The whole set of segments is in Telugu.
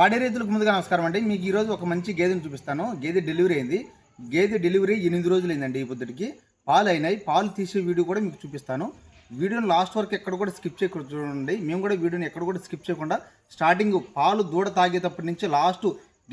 పాడే రైతులకు ముందుగా నమస్కారం అండి. మీకు ఈరోజు ఒక మంచి గేదెని చూపిస్తాను. గేదె డెలివరీ అయింది. గేదె డెలివరీ ఎనిమిది రోజులు అయిందండి ఈ పొద్దుటికి. పాలు అయినాయి పాలు తీసే వీడియో కూడా మీకు చూపిస్తాను. వీడియోని లాస్ట్ వరకు ఎక్కడ కూడా స్కిప్ చేయకుండా చూడండి. మేము కూడా వీడియోని ఎక్కడ కూడా స్కిప్ చేయకుండా స్టార్టింగ్ పాలు దూడ తాగేటప్పటి నుంచి లాస్ట్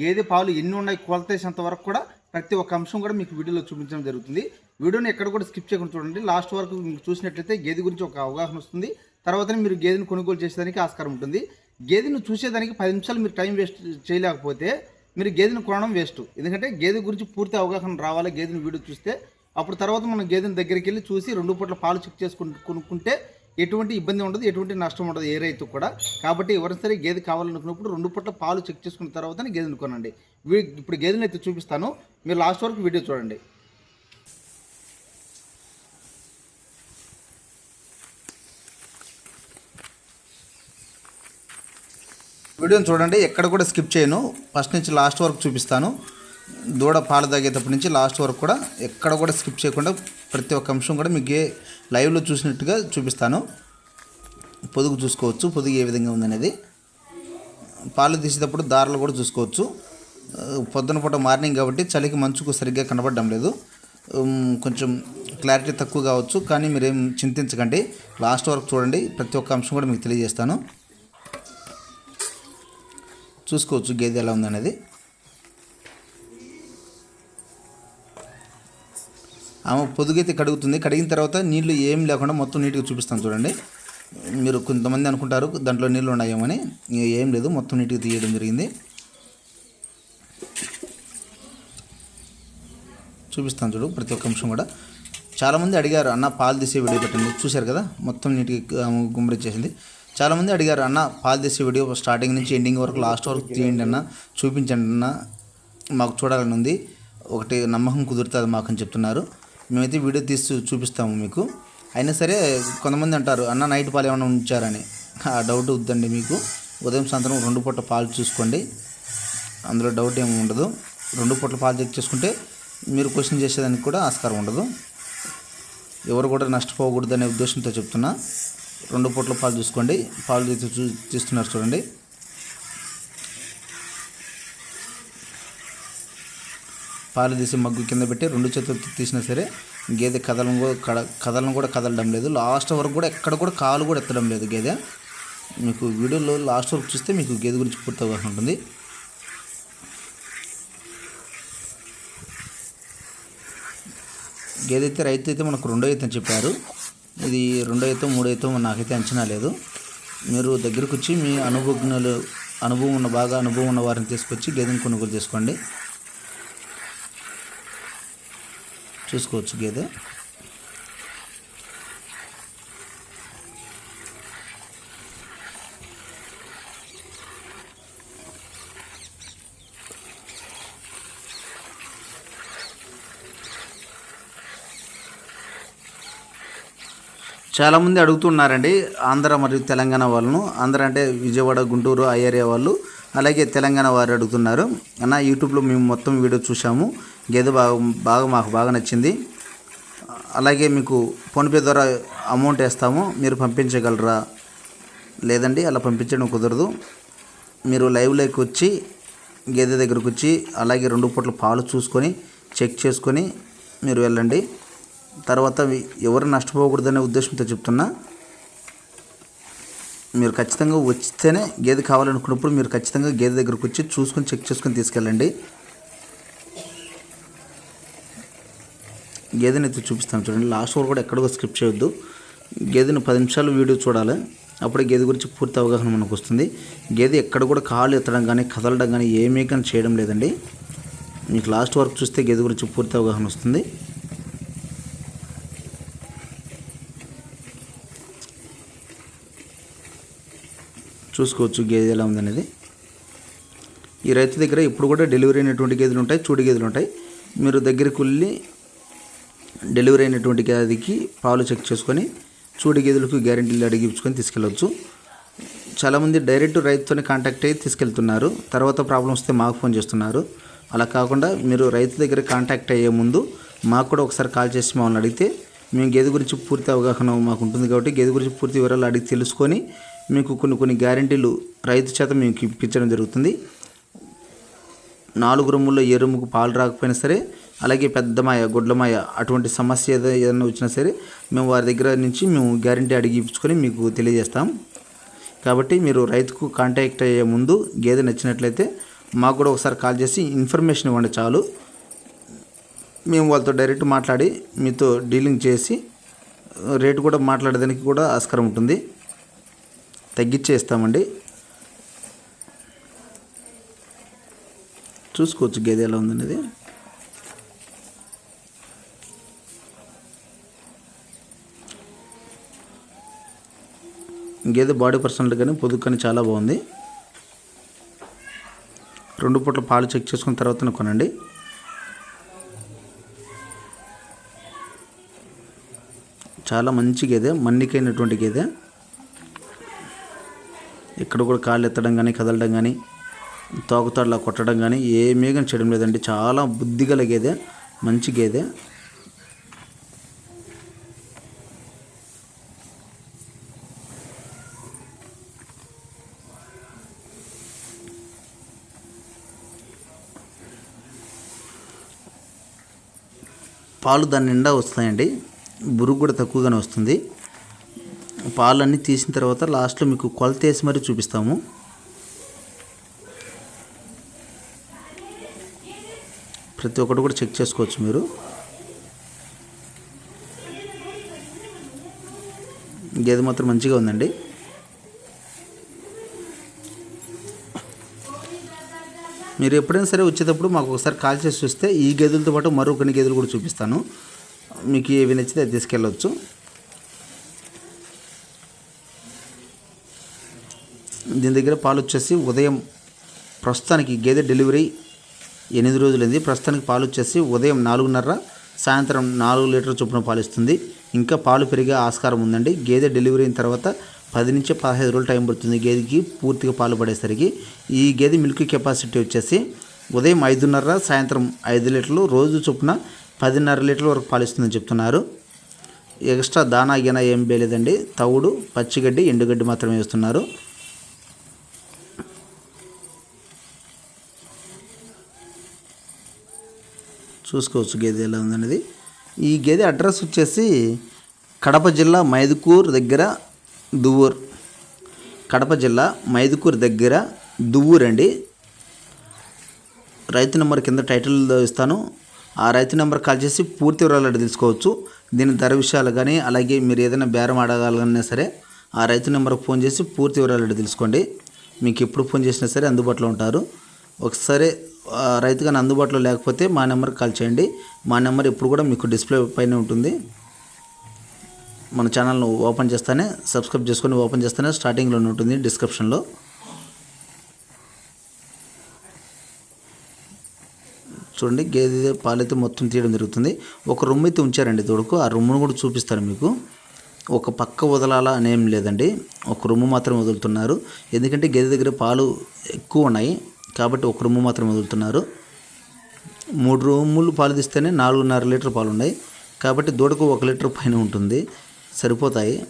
గేదె పాలు ఎన్ని ఉన్నాయి కొలతేసేంత వరకు కూడా ప్రతి ఒక్క అంశం కూడా మీకు వీడియోలో చూపించడం జరుగుతుంది. వీడియోని ఎక్కడ కూడా స్కిప్ చేయకుండా చూడండి. లాస్ట్ వరకు మీకు చూసినట్లయితే గేదె గురించి ఒక అవగాహన వస్తుంది. తర్వాతనే మీరు గేదెని కొనుగోలు చేసేదానికి ఆస్కారం ఉంటుంది. గేదెను చూసేదానికి పది నిమిషాలు మీరు టైం వేస్ట్ చేయలేకపోతే మీరు గేదెను కొనడం వేస్ట్. ఎందుకంటే గేదె గురించి పూర్తి అవగాహన రావాలి గేదెను వీడియో చూస్తే. అప్పుడు తర్వాత మనం గేదెని దగ్గరికి వెళ్ళి చూసి రెండు పూట్ల పాలు చెక్ చేసుకుని కొనుక్కుంటే ఎటువంటి ఇబ్బంది ఉండదు ఎటువంటి నష్టం ఉండదు ఏ రైతు కూడా. కాబట్టి ఎవరైనా సరే గేదె కావాలనుకున్నప్పుడు రెండు పూట్ల పాలు చెక్ చేసుకున్న తర్వాతనే గేదెను కొనండి. వీ- ఇప్పుడు గేదెని అయితే చూపిస్తాను. మీరు లాస్ట్ వరకు వీడియో చూడండి. వీడియోని చూడండి. ఎక్కడ కూడా స్కిప్ చేయను. ఫస్ట్ నుంచి లాస్ట్ వరకు చూపిస్తాను. దూడ పాలు తాగేటప్పటి నుంచి లాస్ట్ వరకు కూడా ఎక్కడ కూడా స్కిప్ చేయకుండా ప్రతి ఒక్క అంశం కూడా మీకు ఏ లైవ్లో చూసినట్టుగా చూపిస్తాను. పొదుగు చూసుకోవచ్చు. పొదుగు ఏ విధంగా ఉందనేది. పాలు తీసేటప్పుడు దారాలు కూడా చూసుకోవచ్చు. పొద్దున పూట మార్నింగ్ కాబట్టి చలికి మంచుకు సరిగ్గా కనబడడం లేదు. కొంచెం క్లారిటీ తక్కువ కావచ్చు. కానీ మీరేం చింతించకండి. లాస్ట్ వరకు చూడండి. ప్రతి ఒక్క అంశం కూడా మీకు తెలియజేస్తాను. చూసుకోవచ్చు గేదె ఎలా ఉందనేది. ఆమె పొదుగైతే కడుగుతుంది. కడిగిన తర్వాత నీళ్ళు ఏం లేకుండా మొత్తం నీట్గా చూపిస్తాను చూడండి. మీరు కొంతమంది అనుకుంటారు దాంట్లో నీళ్ళు ఉన్నాయేమని. ఏం లేదు మొత్తం నీట్గా తీయడం జరిగింది. చూపిస్తాను చూడు ప్రతి ఒక్క అంశం కూడా. చాలామంది అడిగారు అన్న పాలు తీసే వీడియో పెట్టండి. చూశారు కదా మొత్తం నీట్గా గుమ్మరిచ్చేసింది చాలామంది అడిగారు అన్న పాలు తీసే వీడియో స్టార్టింగ్ నుంచి ఎండింగ్ వరకు లాస్ట్ వరకు తీయండి అన్న చూపించండి అన్న మాకు చూడాలని ఉంది. ఒకటి నమ్మకం కుదురుతుంది మాకు అని చెప్తున్నారు. మేమైతే వీడియో తీసి చూపిస్తాము మీకు. అయినా సరే కొంతమంది అంటారు అన్న నైట్ పాలు ఏమైనా ఉంచారని. ఆ డౌట్ వద్దండి మీకు. ఉదయం సాయంత్రం రెండు పూట పాలు చూసుకోండి. అందులో డౌట్ ఏమి ఉండదు. రెండు పూట్ల పాలు చెక్ చేసుకుంటే మీరు క్వశ్చన్ చేసేదానికి కూడా ఆస్కారం ఉండదు. ఎవరు కూడా నష్టపోకూడదు అనే ఉద్దేశంతో చెప్తున్నా. రెండు పూట్ల పాలు చూసుకోండి పాలు తీసి తీస్తున్నారు చూడండి. పాలు తీసి మగ్గు కింద పెట్టి రెండు చేతులతో తీసినా సరే గేదె కదలం కూడా కడ కదలం కూడా కదలడం లేదు. లాస్ట్ వరకు కూడా ఎక్కడ కూడా కాలు కూడా ఎత్తడం లేదు గేదె. మీకు వీడియోలో లాస్ట్ వరకు చూస్తే మీకు గేదె గురించి పూర్తి అవగాహన ఉంటుంది. గేదె అయితే రైతు అయితే మనకు రెండో అయితే అని చెప్పారు. ఇది రెండో అయితే మూడో నాకైతే అంచనా లేదు. మీరు దగ్గరకు వచ్చి మీ అనుభవజ్ఞులు అనుభవం ఉన్న బాగా అనుభవం ఉన్న వారిని తీసుకొచ్చి గేదెని కొనుగోలు చేసుకోండి. చూసుకోవచ్చు గేదె. చాలామంది అడుగుతున్నారండి ఆంధ్ర మరియు తెలంగాణ వాళ్ళను. ఆంధ్ర అంటే విజయవాడ గుంటూరు ఆ ఏరియా వాళ్ళు. అలాగే తెలంగాణ వారు అడుగుతున్నారు. అన్న యూట్యూబ్లో మేము మొత్తం వీడియో చూసాము గేదె బాగా బాగా మాకు బాగా నచ్చింది. అలాగే మీకు ఫోన్పే ద్వారా అమౌంట్ వేస్తాము. మీరు పంపించగలరా? లేదండి అలా పంపించడం కుదరదు. మీరు లైవ్లోకి వచ్చి గేదె దగ్గరకు వచ్చి అలాగే రెండు పూట్ల పాలు చూసుకొని చెక్ చేసుకొని మీరు వెళ్ళండి. తర్వాత ఎవరు నష్టపోకూడదనే ఉద్దేశంతో చెప్తున్నా మీరు ఖచ్చితంగా వచ్చితేనే గేదె కావాలనుకున్నప్పుడు మీరు ఖచ్చితంగా గేదె దగ్గరకు వచ్చి చూసుకొని చెక్ చేసుకొని తీసుకెళ్ళండి. గేదెని అయితే చూపిస్తాను చూడండి. లాస్ట్ వరకు కూడా ఎక్కడికో స్కిప్ చేయొద్దు. గేదెని పది నిమిషాలు వీడియో చూడాలి. అప్పుడే గేదె గురించి పూర్తి అవగాహన మనకు వస్తుంది. గేదె ఎక్కడ కూడా కాళ్ళు ఎత్తడం కానీ కదలడం కానీ ఏమీ కానీ చేయడం లేదండి. మీకు లాస్ట్ వరకు చూస్తే గేదె గురించి పూర్తి అవగాహన వస్తుంది. చూసుకోవచ్చు గేదె ఎలా ఉందనేది. ఈ రైతు దగ్గర ఇప్పుడు కూడా డెలివరీ అయినటువంటి గేదెలు ఉంటాయి చూడి గేదెలు ఉంటాయి. మీరు దగ్గరికి వెళ్ళి డెలివరీ అయినటువంటి గేదెకి పాలు చెక్ చేసుకొని చూడి గేదెలకు గ్యారెంటీలు అడిగించుకొని తీసుకెళ్ళవచ్చు చాలామంది డైరెక్ట్ రైతుతోనే కాంటాక్ట్ అయ్యి తీసుకెళ్తున్నారు. తర్వాత ప్రాబ్లం వస్తే మాకు ఫోన్ చేస్తున్నారు. అలా కాకుండా మీరు రైతు దగ్గర కాంటాక్ట్ అయ్యే ముందు మాకు కూడా ఒకసారి కాల్ చేసి మమ్మల్ని అడిగితే మేము గేదె గురించి పూర్తి అవగాహన మాకు ఉంటుంది కాబట్టి గేదె గురించి పూర్తి వివరాలు అడిగి తెలుసుకొని మీకు కొన్ని కొన్ని గ్యారెంటీలు రైతు చేత మీకు ఇప్పించడం జరుగుతుంది. నాలుగు రొమ్ముల్లో ఏ రొమ్ముకు పాలు రాకపోయినా సరే అలాగే పెద్దమాయ గుడ్లమాయ అటువంటి సమస్య ఏదైనా వచ్చినా సరే మేము వారి దగ్గర నుంచి మేము గ్యారంటీ అడిగి ఇప్పించుకొని మీకు తెలియజేస్తాం. కాబట్టి మీరు రైతుకు కాంటాక్ట్ అయ్యే ముందు గేదె నచ్చినట్లయితే మాకు కూడా ఒకసారి కాల్ చేసి ఇన్ఫర్మేషన్ ఇవ్వండి చాలు. మేము వాళ్ళతో డైరెక్ట్ మాట్లాడి మీతో డీలింగ్ చేసి రేటు కూడా మాట్లాడడానికి కూడా ఆస్కారం ఉంటుంది. తగ్గించేస్తామండి. చూసుకోవచ్చు గేదె ఎలా ఉందనేది. గేదె బాడీ పర్సనల్ కానీ పొదుగు కానీ చాలా బాగుంది. రెండు పూట్ల పాలు చెక్ చేసుకున్న తర్వాత కొనండి. చాలా మంచి గేదె మన్నికైనటువంటి గేదె. ఇక్కడ కూడా కాళ్ళు ఎత్తడం కానీ కదలడం కానీ తోకతోడలా కొట్టడం కానీ ఏమీ కానీ చేయడం లేదండి. చాలా బుద్ధిగల గేదె మంచి గేదె. పాలు దాని నిండా వస్తాయండి. బురుగు కూడా తక్కువగానే వస్తుంది. పాలన్నీ తీసిన తర్వాత లాస్ట్లో మీకు కొలత వేసి మరీ చూపిస్తాము. ప్రతి ఒక్కటి కూడా చెక్ చేసుకోవచ్చు మీరు. గేదె మాత్రం మంచిగా ఉందండి. మీరు ఎప్పుడైనా సరే వచ్చేటప్పుడు మాకు ఒకసారి కాల్ చేసి చూస్తే ఈ గేదెలతో పాటు మరొకని గేదెలు కూడా చూపిస్తాను. మీకు ఏవి నచ్చితే అది తీసుకెళ్ళవచ్చు దీని దగ్గర పాలు వచ్చేసి ఉదయం ప్రస్తుతానికి గేదె డెలివరీ ఎనిమిది రోజులైంది. ప్రస్తుతానికి పాలు వచ్చేసి ఉదయం నాలుగున్నర సాయంత్రం నాలుగు లీటర్ చొప్పున పాలు ఇస్తుంది ఇంకా పాలు పెరిగే ఆస్కారం ఉందండి. గేదె డెలివరీ అయిన తర్వాత పది నుంచి పదహైదు రోజులు టైం పడుతుంది గేదెకి పూర్తిగా పాలు పడేసరికి. ఈ గేదె మిల్క్ కెపాసిటీ వచ్చేసి ఉదయం ఐదున్నర సాయంత్రం ఐదు లీటర్లు రోజు చొప్పున పదిన్నర లీటర్ల వరకు పాలిస్తుందని చెప్తున్నారు. ఎక్స్ట్రా దానా గినా ఏం వేయలేదండి. తవుడు పచ్చిగడ్డి ఎండుగడ్డి మాత్రమే వేస్తున్నారు. చూసుకోవచ్చు గేదె ఎలా ఉందనేది. ఈ గేదె అడ్రస్ వచ్చేసి కడప జిల్లా మైదుకూర్ దగ్గర దువ్వూర్. కడప జిల్లా మైదుకూర్ దగ్గర దువ్వూర్ అండి. రైతు నెంబర్ కింద టైటిల్ ఇస్తాను. ఆ రైతు నెంబర్ కాల్ చేసి పూర్తి వివరాలు తెలుసుకోవచ్చు. దీని ధర విషయాలు కానీ అలాగే మీరు ఏదైనా బేరం ఆడగలన్నా సరే ఆ రైతు నెంబర్కి ఫోన్ చేసి పూర్తి వివరాలు తెలుసుకోండి. మీకు ఎప్పుడు ఫోన్ చేసినా సరే అందుబాటులో ఉంటారు. ఒకసారి ఆ, రైతు కానీ అందుబాటులో లేకపోతే మా నెంబర్కి కాల్ చేయండి. మా నెంబర్ ఇప్పుడు కూడా మీకు డిస్ప్లే పైన ఉంటుంది. మన ఛానల్ను ఓపెన్ చేస్తానే సబ్స్క్రైబ్ చేసుకొని ఓపెన్ చేస్తానే స్టార్టింగ్లో ఉంటుంది డిస్క్రిప్షన్లో. చూడండి గేదె పాలైతే మొత్తం తీయడం జరుగుతుంది. ఒక రొమ్ము అయితే ఉంచారండి తోడుకు. ఆ రొమ్మును కూడా చూపిస్తాను మీకు. ఒక పక్క వదలాలా అనేం లేదండి. ఒక రొమ్ము మాత్రం వదులుతున్నారు. ఎందుకంటే గేదె దగ్గర పాలు ఎక్కువ ఉన్నాయి. కాబట్టి ఒక రూమ్ మాత్రం వదులుతున్నారు. మూడు రూములు పాలు తీస్తేనే నాలుగున్నర లీటర్ పాలు ఉన్నాయి కాబట్టి దూడకు ఒక లీటర్ పైన ఉంటుంది. సరిపోతాయి.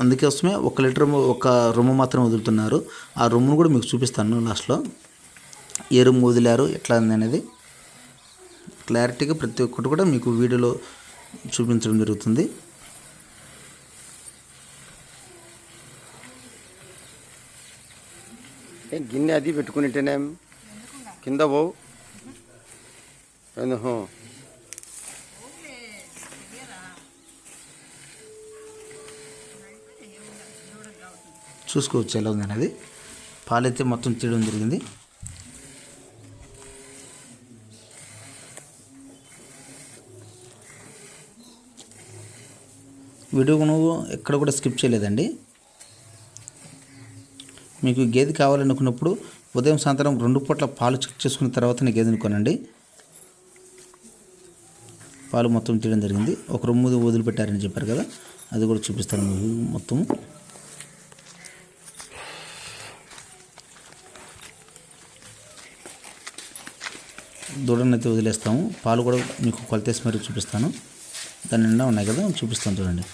అందుకోసమే ఒక లీటర్ ఒక రొమ్ము మాత్రం వదులుతున్నారు. ఆ రొమ్మును కూడా మీకు చూపిస్తాను లాస్ట్లో. ఏ రొమ్ము వదిలారు ఎట్లా ఉంది అనేది. క్లారిటీగా ప్రతి ఒక్కటి కూడా మీకు వీడియోలో చూపించడం జరుగుతుంది. గిన్నె అది పెట్టుకునింటేనేం కింద పోవు. ఎందుకు చూసుకోవచ్చు ఎలా ఉంది అనేది పాలైతే మొత్తం తీయడం జరిగింది. వీడియోను ఎక్కడ కూడా స్కిప్ చేయలేదండి. మీకు గేదె కావాలనుకున్నప్పుడు ఉదయం సాయంత్రం రెండు పూట్ల పాలు చెక్ చేసుకున్న తర్వాతనే గేదెని కొనండి. పాలు మొత్తం తీయడం జరిగింది. ఒక రొమ్ము వదిలిపెట్టారని చెప్పారు కదా అది కూడా చూపిస్తాను మీకు మొత్తం దూడనైతే వదిలేస్తాము. పాలు కూడా మీకు కొలతేసి మరీ చూపిస్తాను. దాని నిండా ఉన్నాయి కదా చూపిస్తాను చూడండి.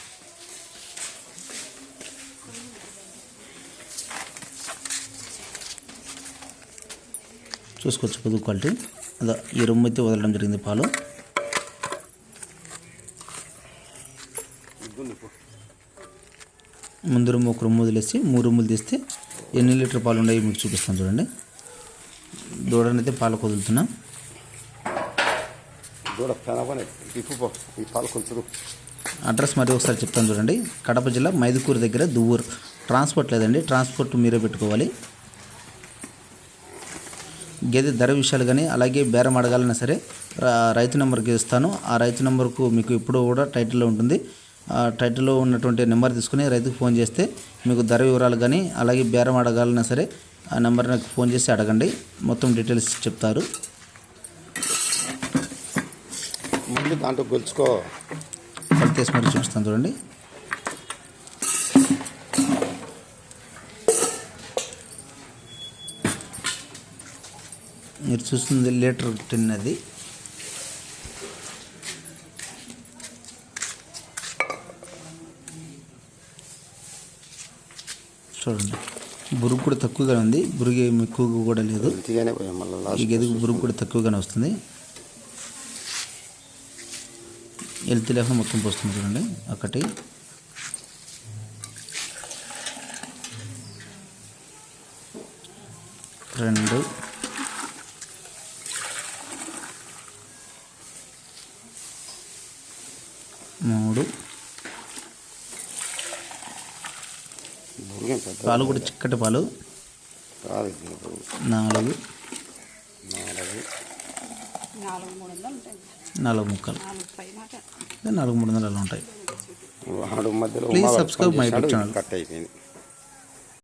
చూసుకోవచ్చు పొదుగు క్వాలిటీ. అదో ఈ రొమ్ము అయితే వదలడం జరిగింది పాలు. ముందు రొమ్ము ఒక రొమ్ము వదిలేసి మూడు రొమ్ములు తీస్తే ఎన్ని లీటర్ పాలు ఉన్నాయో మీకు చూపిస్తాను చూడండి. దూడనైతే పాలు వదులుతున్నా అడ్రస్ మరి ఒకసారి చెప్తాను చూడండి. కడప జిల్లా మైదుకూరు దగ్గర దువ్వూరు. ట్రాన్స్పోర్ట్ లేదండి. ట్రాన్స్పోర్ట్ మీరే పెట్టుకోవాలి. గేదె ధర విషయాలు కానీ అలాగే బేరం అడగాలన్నా సరే రైతు నెంబర్కి ఇస్తాను. ఆ రైతు నెంబర్కు మీకు ఇప్పుడు కూడా టైటిల్లో ఉంటుంది. ఆ టైటిల్లో ఉన్నటువంటి నెంబర్ తీసుకుని రైతుకు ఫోన్ చేస్తే మీకు ధర వివరాలు కానీ అలాగే బేరం అడగాలన్నా సరే ఆ నెంబర్ నాకు ఫోన్ చేసి అడగండి. మొత్తం డీటెయిల్స్ చెప్తారు. ముందు దాంట్లో గొలుచుకో. కలితేసి మరి చూపిస్తాను చూడండి. మీరు చూస్తుంది లీటర్ టిన్ అది చూడండి. బురుగు కూడా తక్కువగా ఉంది. బురుగు ఏమి ఎక్కువగా కూడా లేదు. ఈ గదికి బురుగు కూడా తక్కువగానే వస్తుంది. ఎల్తి లేక మొత్తం పోస్తుంది చూడండి. ఒకటి. రెండు. మూడు. పాలు కూడా చిక్కటి పాలు. నాలుగు. నాలుగు. నాలుగు మూడు వందలు ఉంటాయి. నాలుగు ముక్కలు. నాలుగు మూడు వందలు అలా ఉంటాయి. వాడు మధ్యలో Please ఉమావాడు subscribe